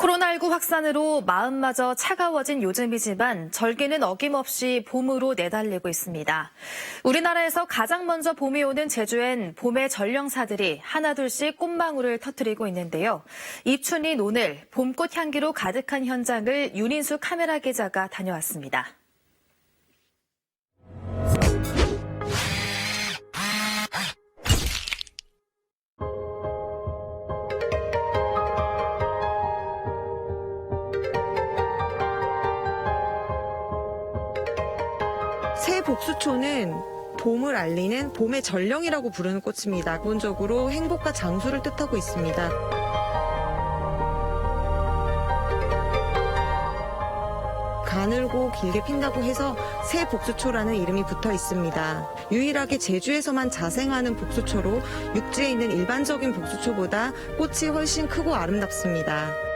코로나19 확산으로 마음마저 차가워진 요즘이지만 절기는 어김없이 봄으로 내달리고 있습니다. 우리나라에서 가장 먼저 봄이 오는 제주엔 봄의 전령사들이 하나둘씩 꽃망울을 터뜨리고 있는데요. 입춘인 오늘 봄꽃 향기로 가득한 현장을 윤인수 카메라 기자가 다녀왔습니다. 새 복수초는 봄을 알리는 봄의 전령이라고 부르는 꽃입니다. 기본적으로 행복과 장수를 뜻하고 있습니다. 가늘고 길게 핀다고 해서 새 복수초라는 이름이 붙어 있습니다. 유일하게 제주에서만 자생하는 복수초로 육지에 있는 일반적인 복수초보다 꽃이 훨씬 크고 아름답습니다.